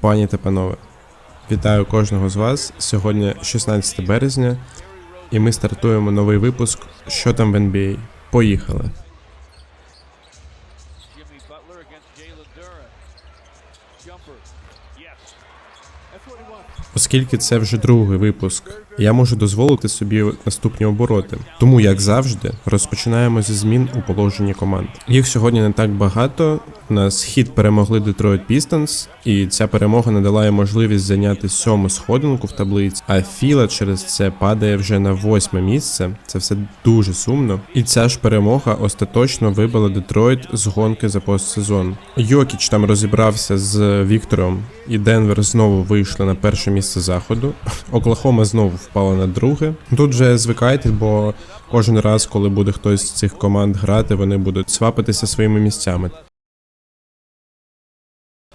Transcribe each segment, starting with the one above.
Пані та панове, вітаю кожного з вас. Сьогодні 16 березня, і ми стартуємо новий випуск Що там в NBA. Поїхали. Оскільки це вже другий випуск, я можу дозволити собі наступні обороти. Тому, як завжди, розпочинаємо зі змін у положенні команд. Їх сьогодні не так багато. У нас хід перемогли Detroit Pistons, і ця перемога надала їм можливість зайняти сьому сходинку в таблиці. А Філа через це падає вже на восьме місце. Це все дуже сумно. І ця ж перемога остаточно вибила Детройт з гонки за постсезон. Йокіч там розібрався з Віктором, і Денвер знову вийшли на перше місце заходу. Оклахома знову впала на друге. Тут вже звикайте, бо кожен раз, коли буде хтось з цих команд грати, вони будуть свапитися своїми місцями.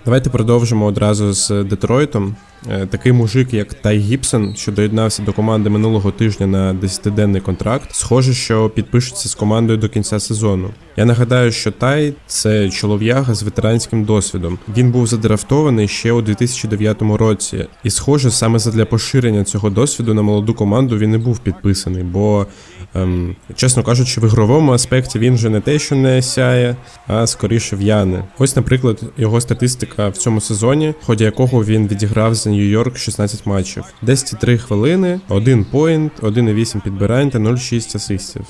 Давайте продовжимо одразу з Детройтом. Е, Такий мужик, як Тай Гібсон, що доєднався до команди минулого тижня на 10-денний контракт, схоже, що підпишеться з командою до кінця сезону. Я нагадаю, що Тай це чолов'яга з ветеранським досвідом. Він був задрафтований ще у 2009 році, і схоже, саме задля поширення цього досвіду на молоду команду він і був підписаний, бо, ем, чесно кажучи, в ігровому аспекті він вже не те, що не сяє, а скоріше в'яне. Ось, наприклад, його статистика в цьому сезоні, в ході якого він відіграв за Нью-Йорк 16 матчів, 10,3 хвилини, 1 поінт, 1,8 підбирань та 0,6 асистів.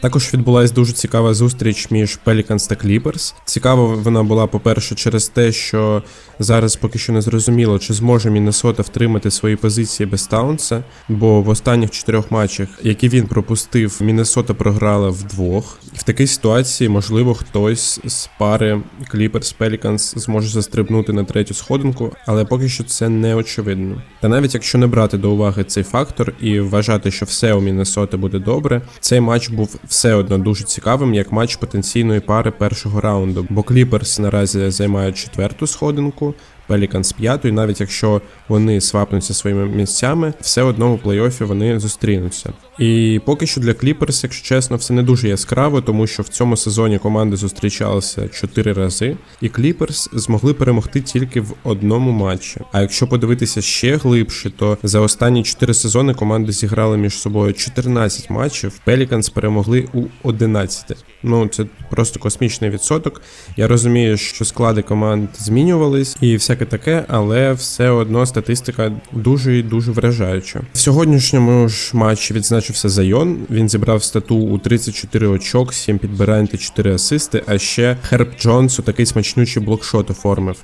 Також відбулася дуже цікава зустріч між Pelicans та Clippers. Цікава вона була, по-перше, через те, що зараз поки що не зрозуміло, чи зможе Міннесота втримати свої позиції без Таунса, бо в останніх чотирьох матчах, які він пропустив, Міннесота програла вдвох. І в такій ситуації, можливо, хтось з пари Clippers Pelicans зможе застрибнути на третю сходинку, але поки що це не очевидно. Та навіть якщо не брати до уваги цей фактор і вважати, що все у Міннесоти буде добре, цей матч був все одно дуже цікавим, як матч потенційної пари першого раунду, бо Кліперс наразі займають четверту сходинку. Пеліканс п'яту, і навіть якщо вони свапнуться своїми місцями, все одно у плей-офі вони зустрінуться. І поки що для Кліперс, якщо чесно, все не дуже яскраво, тому що в цьому сезоні команди зустрічалися чотири рази, і Кліперс змогли перемогти тільки в одному матчі. А якщо подивитися ще глибше, то за останні чотири сезони команди зіграли між собою 14 матчів. Пеліканс перемогли у 11. Ну це просто космічний відсоток. Я розумію, що склади команд змінювались і всяке таке, але все одно статистика дуже і дуже вражаюча. В сьогоднішньому ж матчі відзначився Зайон. Він зібрав стату у 34 очок, 7 підбирань та 4 асисти. А ще Херб Джонс у такий смачнючий блокшот оформив.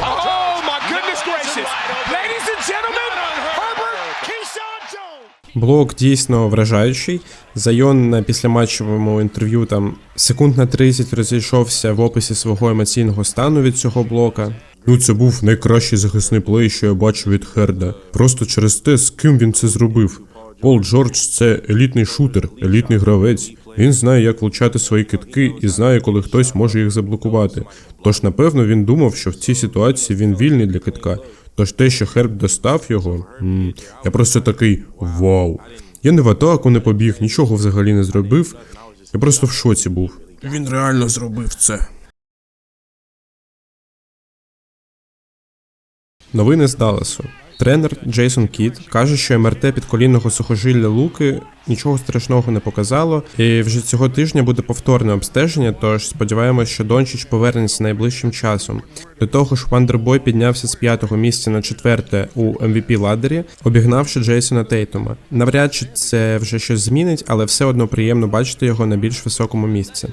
Oh my goodness gracious! Блок дійсно вражаючий. Зайон на післяматчевому інтерв'ю там секунд на 30 розійшовся в описі свого емоційного стану від цього блока. Ну, це був найкращий захисний плей, що я бачив від Херда. Просто через те, з ким він це зробив. Пол Джордж це елітний шутер, елітний гравець. Він знає, як влучати свої китки і знає, коли хтось може їх заблокувати. Тож, напевно, він думав, що в цій ситуації він вільний для китка. Тож те, що Херб достав його, м, я просто такий вау. Я не в атаку не побіг, нічого взагалі не зробив. Я просто в шоці був. Він реально зробив це. Новини з Далласу. Тренер Джейсон Кіт каже, що МРТ підколінного сухожилля Луки нічого страшного не показало, і вже цього тижня буде повторне обстеження. Тож сподіваємось, що Дончич повернеться найближчим часом. До того ж, Вандербой піднявся з п'ятого місця на четверте у MVP ладері, обігнавши Джейсона Тейтума. Навряд чи це вже щось змінить, але все одно приємно бачити його на більш високому місці.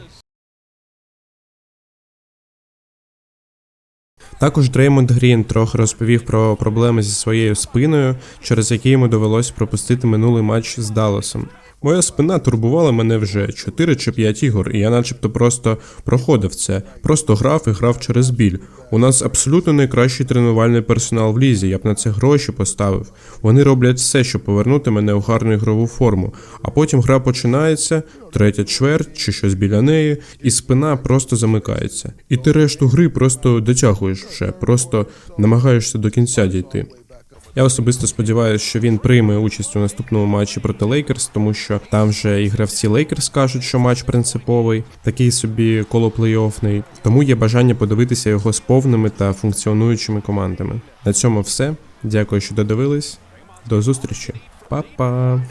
Також Дреймонд Грін трохи розповів про проблеми зі своєю спиною, через які йому довелось пропустити минулий матч з Далласом. Моя спина турбувала мене вже 4 чи 5 ігор, і я начебто просто проходив це, просто грав і грав через біль. У нас абсолютно найкращий тренувальний персонал в лізі, я б на це гроші поставив. Вони роблять все, щоб повернути мене у гарну ігрову форму. А потім гра починається, третя чверть чи щось біля неї, і спина просто замикається. І ти решту гри просто дотягуєш вже, просто намагаєшся до кінця дійти. Я особисто сподіваюся, що він прийме участь у наступному матчі проти Лейкерс, тому що там вже і гравці Лейкерс кажуть, що матч принциповий, такий собі коло плей-оффний. Тому є бажання подивитися його з повними та функціонуючими командами. На цьому все. Дякую, що додивились. До зустрічі. Па-па!